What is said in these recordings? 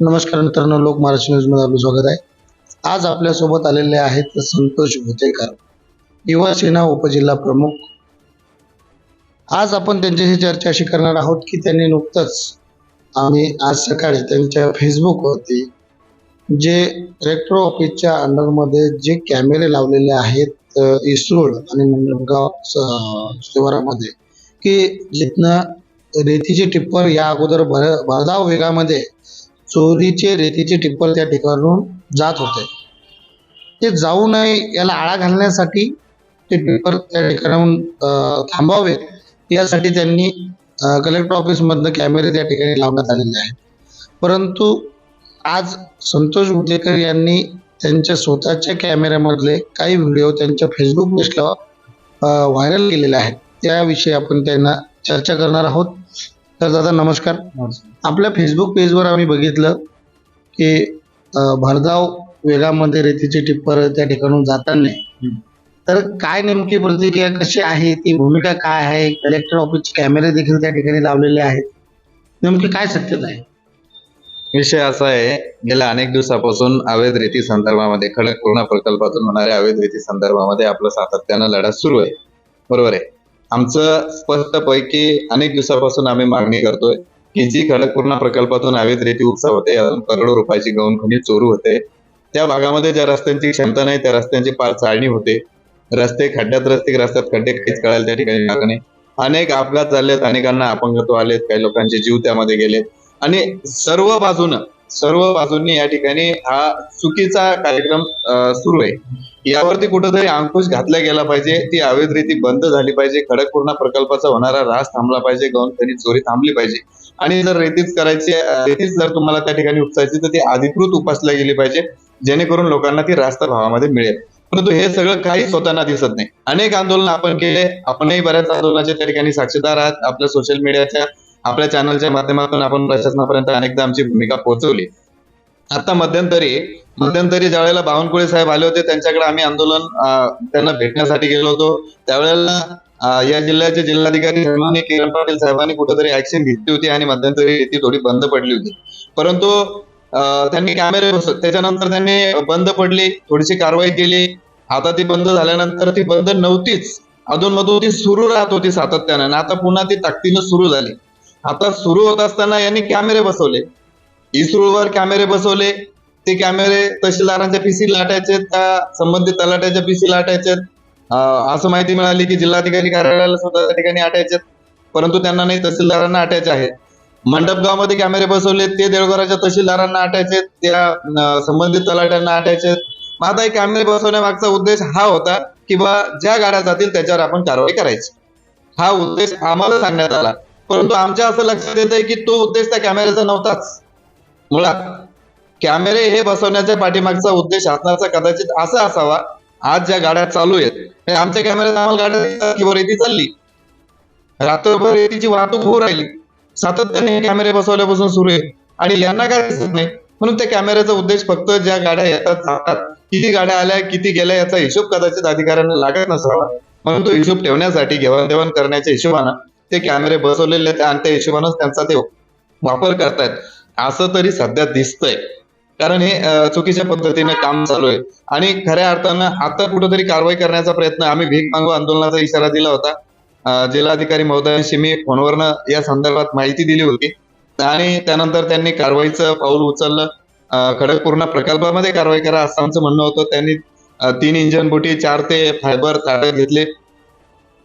नमस्कार मित्रांनो लोक महाराष्ट्र न्यूजमध्ये आपलं स्वागत आहे. आज आपल्यासोबत आलेले आहेत संतोष भुतेकर युवासेना उपजिल्हा प्रमुख. आज आपण त्यांच्याशी चर्चा अशी करणार आहोत की त्यांनी नुकतंच आम्ही आज सकाळी त्यांच्या फेसबुकवरती जे रेक्ट्रो ऑफिसच्या अंडरमध्ये जे कॅमेरे लावलेले आहेत इसरोड इस्रोड आणि मंडणगाव शिवारामध्ये की जिथनं रेतीचे टिप्पर या अगोदर भर भरधाव वेगामध्ये चोरीचे रेतीचे टिप्पल त्या ठिकाणून जात होते. ते जाऊ नये याला आळा घालण्यासाठी ते टिप्पर त्या ठिकाणाहून थांबावे यासाठी त्यांनी कलेक्टर ऑफिसमधनं कॅमेरे त्या ठिकाणी लावण्यात आलेले आहेत. परंतु आज संतोष उदेकर यांनी त्यांच्या स्वतःच्या कॅमेऱ्यामधले काही व्हिडिओ त्यांच्या फेसबुक पेजला व्हायरल केलेले आहेत. त्याविषयी आपण त्यांना चर्चा करणार आहोत. तर दादा नमस्कार. आपल्या फेसबुक पेजवर आम्ही बघितलं की भरधाव वेगामध्ये रेतीचे टिप्पर त्या ठिकाणून जाताना तर काय नेमकी प्रतिक्रिया कशी आहे? ती भूमिका काय आहे? कलेक्टर ऑफिसचे कॅमेरे देखील त्या ठिकाणी लावलेले आहेत. नेमकी काय सत्यता आहे? विषय असा आहे गेल्या अनेक दिवसापासून अवैध रेती संदर्भामध्ये खडकपूर्णा प्रकल्पातून होणाऱ्या अवैध रेती संदर्भामध्ये आपला सातत्यानं लढा सुरू आहे. बरोबर आहे? आमचं स्पष्टपैकी अनेक दिवसापासून आम्ही मागणी करतोय की जी खडकपूर्णा प्रकल्पातून हवेत रेती उपसा होते यातून करोडो रुपयाची गौण खनिज चोरू होते. त्या भागामध्ये ज्या रस्त्यांची क्षमता नाही त्या रस्त्यांची पार चाळणी होते. रस्ते खड्ड्यात रस्ते रस्त्यात खड्डे काहीच कळायला त्या ठिकाणी मागणी अनेक अपघात झालेत अनेकांना अपंगत्व आलेत काही लोकांचे जीव त्यामध्ये गेलेत. आणि सर्व बाजूनं सर्व बाजूंनी या ठिकाणी हा चुकीचा कार्यक्रम सुरू आहे. यावरती कुठेतरी अंकुश घातला गेला पाहिजे ती अवैध रीती बंद झाली पाहिजे खडकपूर्णा प्रकल्पाचा होणारा रास थांबला पाहिजे गौण खनिज चोरी थांबली पाहिजे. आणि जर रेतीच करायची रेतीच जर तुम्हाला त्या ठिकाणी उपसायची तर ती अधिकृत उपासल्या गेली पाहिजे जेणेकरून लोकांना ती रास्त भावामध्ये मिळेल. परंतु हे सगळं काहीच स्वतःना दिसत नाही. अनेक आंदोलन आपण केले आपणही बऱ्याच आंदोलनाच्या त्या ठिकाणी साक्षीदार आहात आपल्या सोशल मीडियाच्या आपल्या चॅनलच्या माध्यमातून आपण प्रशासनापर्यंत अनेकदा आमची भूमिका पोहोचवली. आता मध्यंतरी मध्यंतरी ज्यावेळेला बावनकुळे साहेब आले होते त्यांच्याकडे आम्ही आंदोलन त्यांना भेटण्यासाठी गेलो होतो. त्यावेळेला या जिल्ह्याचे जिल्हाधिकारी साहेबांनी किरण पाटील साहेबांनी कुठेतरी ऍक्शन घेतली होती आणि मध्यंतरी ती थोडी बंद पडली होती. परंतु त्यांनी कॅमेरे त्याच्यानंतर त्यांनी बंद पडली थोडीशी कारवाई केली. आता ती बंद झाल्यानंतर ती बंद नव्हतीच. अधूनमधून ती सुरू राहत होती सातत्यानं आणि आता पुन्हा ती ताकदीनं सुरू झाली. आता सुरू होत असताना यांनी कॅमेरे बसवले. इस्रोवर कॅमेरे बसवले. ते कॅमेरे तहसीलदारांच्या पीसी लाटायचे त्या संबंधित तलाट्याच्या पीसी लाटायचे. असं माहिती मिळाली की जिल्हाधिकारी कार्यालयाला सुद्धा त्या ठिकाणी आटायचे. परंतु त्यांना नाही तहसीलदारांना आटायचे आहेत मंडपगावमध्ये कॅमेरे बसवले ते देवघराच्या तहसीलदारांना आटायचे त्या संबंधित तलाट्यांना आटायचे. मग आता हे कॅमेरे बसवण्यामागचा उद्देश हा होता की बा ज्या गाड्या जातील त्याच्यावर आपण कारवाई करायची. हा उद्देश आम्हाला सांगण्यात आला. परंतु आमच्या असं लक्षात येत आहे की तो उद्देश त्या कॅमेऱ्याचा नव्हताच. मुळात कॅमेरे हे बसवण्याच्या पाठीमागचा उद्देश शासनाचा कदाचित असा असावा आज ज्या गाड्या चालू आहेत आमच्या कॅमेऱ्यात आम्हाला गाड्या रेती चालली. रात्रभर रेतीची वाहतूक होऊ राहिली. सातत्याने कॅमेरे बसवल्यापासून सुरू आहे. आणि यांना काय दिसत नाही म्हणून त्या कॅमेऱ्याचा उद्देश फक्त ज्या गाड्या येतात जातात किती गाड्या आल्या किती गेल्या याचा हिशोब कदाचित अधिकाऱ्यांना लागत नसावा. म्हणून तो हिशोब ठेवण्यासाठी घेवाणदेवाण करण्याच्या हिशोबानं ते कॅमेरे बसवलेले आहेत आणि त्या हिशोबानंच त्यांचा ते वापर करतायत. असं तरी सध्या दिसतंय. कारण हे चुकीच्या पद्धतीने काम चालू आहे. आणि खऱ्या अर्थानं आता कुठेतरी कारवाई करण्याचा प्रयत्न आम्ही भीक मागू आंदोलनाचा इशारा दिला होता. जिल्हाधिकारी महोदयांशी मी फोनवरनं या संदर्भात माहिती दिली होती. आणि त्यानंतर त्यांनी कारवाईचं पाऊल उचललं. खडकपूर्ण प्रकल्पामध्ये कारवाई करा असं आमचं म्हणणं होतं. त्यांनी तीन इंजन बोटी चार ते फायबर ताब्यात घेतले.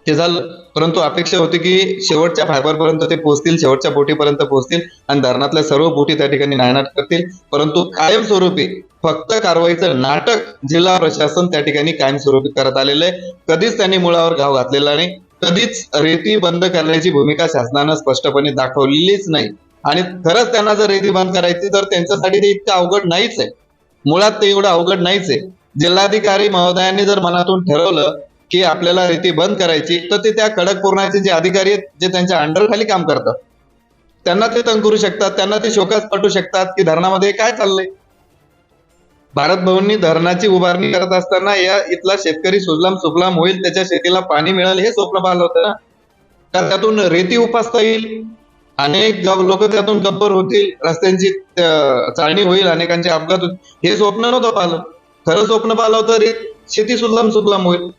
हे झालं. परंतु अपेक्षा होती की शेवटच्या फायबर पर्यंत ते पोहोचतील शेवटच्या बोटीपर्यंत पोहोचतील आणि धरणातल्या सर्व बोटी त्या ठिकाणी नायनाट करतील. परंतु कायमस्वरूपी फक्त कारवाईचं नाटक जिल्हा प्रशासन त्या ठिकाणी कायमस्वरूपी करत आलेलं आहे. कधीच त्यांनी मुळावर घाव घातलेला नाही. कधीच रेती बंद करण्याची भूमिका शासनानं स्पष्टपणे दाखवलेलीच नाही. आणि खरंच त्यांना जर रेती बंद करायची तर त्यांच्यासाठी ते इतकं अवघड नाहीच आहे. मुळात ते एवढं अवघड नाहीच आहे. जिल्हाधिकारी महोदयांनी जर मनातून ठरवलं की आपल्याला रेती बंद करायची तर ते त्या कडक पूर्णाचे जे अधिकारी आहेत जे त्यांच्या अंडर खाली काम करतात त्यांना ते तंग करू शकतात त्यांना ते शोकास पटू शकतात की धरणामध्ये काय चाललंय. भारत भवननी धरणाची उभारणी करत असताना या इथला शेतकरी सुजलाम सुफलाम होईल त्याच्या शेतीला पाणी मिळेल हे स्वप्न पाहिलं होतं. ना तर त्यातून रेती उपासता येईल? अनेक लोक त्यातून गब्बर होतील रस्त्यांची चाळणी होईल अनेकांचे अपघात होतील हे स्वप्न नव्हतं पाहिलं. खरं स्वप्न पाहिलं होतं रे शेती सुलम सुफलाम होईल.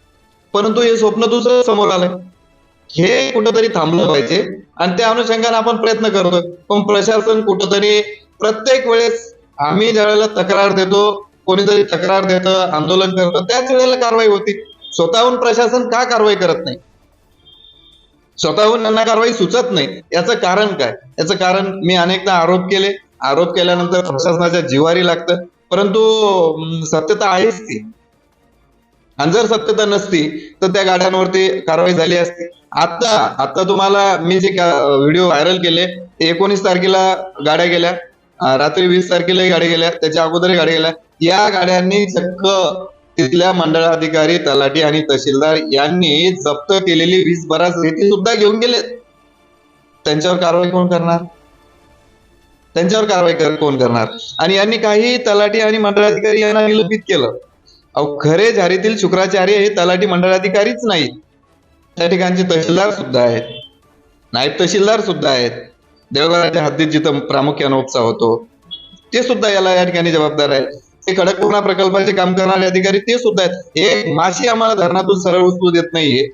परंतु हे स्वप्न दुसरं समोर आलंय. हे कुठंतरी थांबलं पाहिजे आणि त्या अनुषंगाने आपण प्रयत्न करतोय. पण प्रशासन कुठंतरी प्रत्येक वेळेस आम्ही ज्या वेळेला तक्रार देतो कोणीतरी तक्रार देतं आंदोलन करतं त्याच वेळेला कारवाई होती. स्वतःहून प्रशासन का कारवाई करत नाही? स्वतःहून त्यांना कारवाई सुचत नाही. याचं कारण काय? याचं कारण मी अनेकदा आरोप केले. आरोप केल्यानंतर प्रशासनाच्या जिवारी लागतं. परंतु सत्यता आहेच ती. आणि जर सत्यता नसती तर त्या गाड्यांवरती कारवाई झाली असती. आता आता तुम्हाला मी जे व्हिडिओ व्हायरल केले ते एकोणीस तारखेला गाड्या गेल्या रात्री वीस तारखेला गाड्या गेल्या त्याच्या अगोदरही गाड्या गेल्या. या गाड्यांनी चक्क तिथल्या मंडळाधिकारी तलाठी आणि तहसीलदार यांनी जप्त केलेली वीस बराच रेती सुद्धा घेऊन गेलेत. त्यांच्यावर कारवाई कोण करणार? त्यांच्यावर कारवाई कर- कोण करणार? आणि यांनी काही तलाठी आणि मंडळाधिकारी यांना निलंबित केलं. अहो खरे झारीतील शुक्राचार्य हे तलाठी मंडळाधिकारीच नाहीत. त्या ठिकाणचे तहसीलदार सुद्धा आहेत. नायब तहसीलदार सुद्धा आहेत. देवघराच्या हद्दीत जिथं प्रामुख्यानं उपसा होतो ते सुद्धा याला या ठिकाणी जबाबदार आहेत. ते खडकपूर्णा प्रकल्पाचे काम करणारे अधिकारी ते सुद्धा आहेत. एक माशी आम्हाला धरणातून सरळ उचलू देत नाहीये.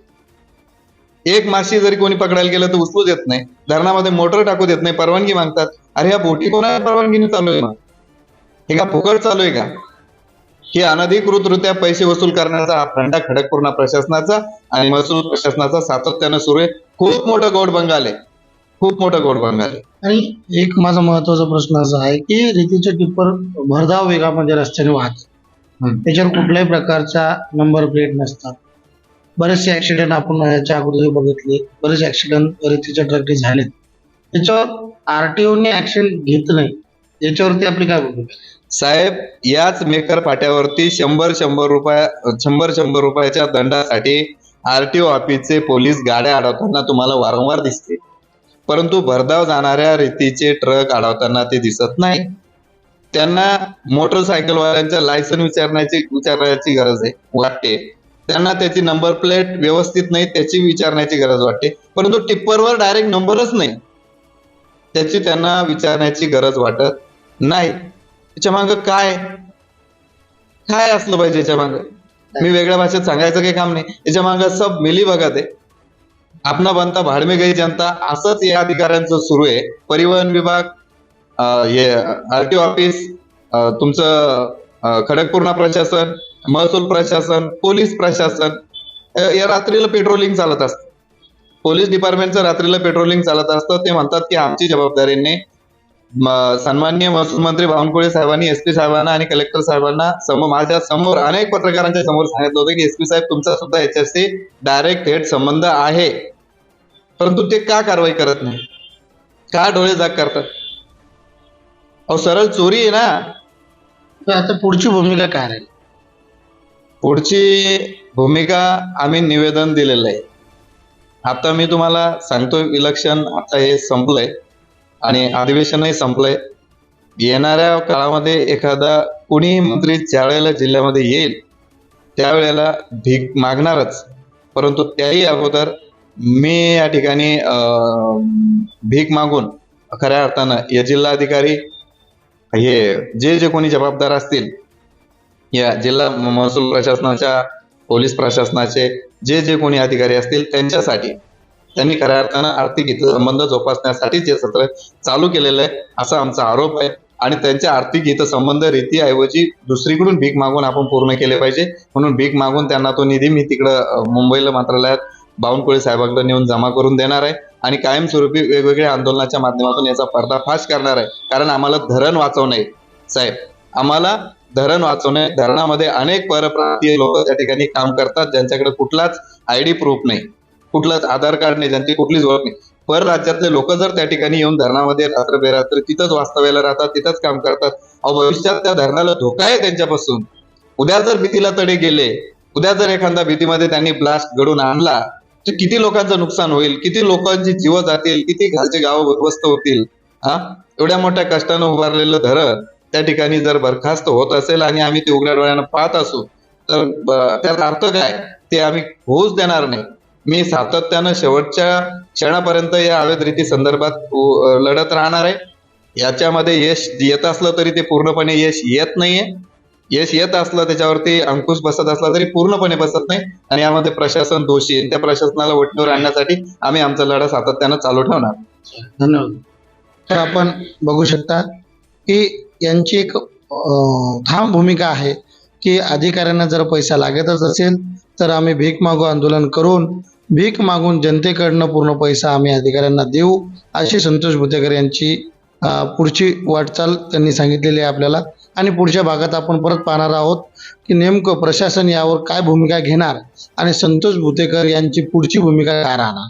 एक माशी जरी कोणी पकडायला गेलं तर उचलू देत नाही. धरणामध्ये मोटर टाकू देत नाही परवानगी मागतात. अरे ह्या बोटी कोणाला परवानगीने चालू आहे मग? हे का फुकट चालू आहे का? हे अनधिकृतरित्या पैसे वसूल करण्याचा हा फंडा खडकपूर्णा प्रशासनाचा आणि महसूल प्रशासनाचा सातत्यानं सुरू आहे. खूप मोठं गोड बंगाल आहे. खूप मोठं गोड बंगाल आहे. आणि एक माझा महत्त्वाचा प्रश्न असा आहे की रेतीचे टिप्पर भरधाव वेगामध्ये रस्त्याने वाहत. त्याच्यावर कुठल्याही प्रकारचा नंबर प्लेट नसतात. बरेचसे ऍक्सिडेंट आपण याच्या अगोदर बघितले. बरेच ऍक्सिडेंट रेतीच्या ट्रकने झालेत. त्याच्यावर आरटीओने ऍक्शन घेत नाही. याच्यावरती आपली काय भूमिका? साहेब याच मेकर फाट्यावरती शंभर शंभर रुपया शंभर शंभर रुपयाच्या दंडासाठी आरटीओ ऑफिसचे पोलीस गाड्या अडवताना तुम्हाला वारंवार दिसते. परंतु भरधाव जाणाऱ्या रेतीचे ट्रक अडवताना ते दिसत नाही. त्यांना मोटरसायकलवाल्यांचा लायसन विचारण्याची विचारण्याची गरज आहे वाटते. त्यांना त्याची नंबर प्लेट व्यवस्थित नाही त्याची विचारण्याची गरज वाटते. परंतु टिप्परवर डायरेक्ट नंबरच नाही. त्याची त्यांना विचारण्याची गरज वाटत नाही. त्याच्या माग काय? काय असलं पाहिजे याच्या माग? मी वेगळ्या भाषेत सांगायचं काही काम नाही. याच्या माग सब मिली बघत आहे आपणा बनता भाडमे गई जनता असंच या अधिकाऱ्यांचं सुरू आहे. परिवहन विभाग हे आरटीओ ऑफिस तुमचं खडकपूर्णा प्रशासन महसूल प्रशासन पोलीस प्रशासन या रात्रीला पेट्रोलिंग चालत असतं. पोलीस डिपार्टमेंटचं रात्रीला पेट्रोलिंग चालत असतं. ते म्हणतात की आमची जबाबदारीने सन्माननीय महसूल मंत्री बावनकुळे साहेबांनी एसपी साहेबांना आणि कलेक्टर साहेबांना समोर माझ्यासमोर अनेक पत्रकारांच्या समोर सांगितलं होतं की एसपी साहेब तुमचा सुद्धा याच्याशी डायरेक्ट थेट संबंध आहे. परंतु ते का कारवाई करत नाही? का डोळे जाग करतात? अहो सरळ चोरी आहे ना. आता पुढची भूमिका काय राहील? पुढची भूमिका आम्ही निवेदन दिलेलं आहे. आता मी तुम्हाला सांगतोय इलेक्शन आता हे संपलंय. आणि अधिवेशनही संपलंय. येणाऱ्या काळामध्ये एखादा कुणीही मंत्री ज्या वेळेला जिल्ह्यामध्ये येईल त्यावेळेला भीक मागणारच. परंतु त्याही अगोदर मी या ठिकाणी भीक मागून खऱ्या अर्थानं या जिल्हाधिकारी हे जे जे कोणी जबाबदार असतील या जिल्हा महसूल प्रशासनाच्या पोलीस प्रशासनाचे जे जे कोणी अधिकारी असतील त्यांच्यासाठी त्यांनी खऱ्या अर्थानं आर्थिक हितसंबंध जोपासण्यासाठी जे सत्र चालू केलेलं आहे असा आमचा आरोप आहे. आणि त्यांच्या आर्थिक हितसंबंध रीतीऐवजी दुसरीकडून भीक मागून आपण पूर्ण केले पाहिजे. म्हणून भीक मागून त्यांना तो निधी मी तिकडं मुंबईला मंत्रालयात बावनकुळे साहेबांकडे नेऊन जमा करून देणार आहे. आणि कायमस्वरूपी वेगवेगळ्या आंदोलनाच्या माध्यमातून याचा पर्दाफाश करणार आहे. कारण आम्हाला धरण वाचवणे साहेब आम्हाला धरण वाचवणे धरणामध्ये अनेक परप्रांतीय लोक त्या ठिकाणी काम करतात ज्यांच्याकडे कुठलाच आयडी प्रूफ नाही. कुठलाच आधार कार्ड नाही त्यांची कुठलीच ओळख नाही. परराज्यातले लोक जर त्या ठिकाणी येऊन धरणामध्ये रात्र बेरात्र तिथंच वास्तव्याला राहतात तिथंच काम करतात अहो भविष्यात त्या धरणाला धोका आहे त्यांच्यापासून. उद्या जर भीतीला तडे गेले उद्या जर एखादा भीतीमध्ये त्यांनी ब्लास्ट घडून आणला तर किती लोकांचं नुकसान होईल? किती लोकांची जीव जातील? किती घरचे गावं उद्ध्वस्त होतील? हा? एवढ्या मोठ्या कष्टानं उभारलेलं धरण त्या ठिकाणी जर बरखास्त होत असेल आणि आम्ही ते उघड्या डोळ्यानं पाहत असू तर त्याचा अर्थ काय? ते आम्ही होऊच देणार नाही. मी सातत्यानं शेवटच्या क्षणापर्यंत या रीती संदर्भात लढत राहणार आहे. याच्यामध्ये यश येत असलं तरी ते पूर्णपणे यश येत नाहीये. यश येत असलं त्याच्यावरती अंकुश बसत असला तरी पूर्णपणे बसत नाही. आणि यामध्ये प्रशासन दोषी त्या प्रशासनाला वटणीवर आणण्यासाठी आम्ही आमचा लढा सातत्यानं चालू ठेवणार. धन्यवाद. तर आपण बघू शकता की यांची एक ठाम भूमिका आहे की अधिकाऱ्यांना जर पैसा लागतच असेल तर आम्ही भीक मागू आंदोलन करून भीक मागून जनतेकडनं पूर्ण पैसा आम्ही अधिकाऱ्यांना देऊ अशी संतोष भुतेकर यांची पुढची वाटचाल त्यांनी सांगितलेली आहे आपल्याला. आणि पुढच्या भागात आपण परत पाहणार आहोत की नेमकं प्रशासन यावर काय भूमिका घेणार आणि संतोष भुतेकर यांची पुढची भूमिका काय राहणार.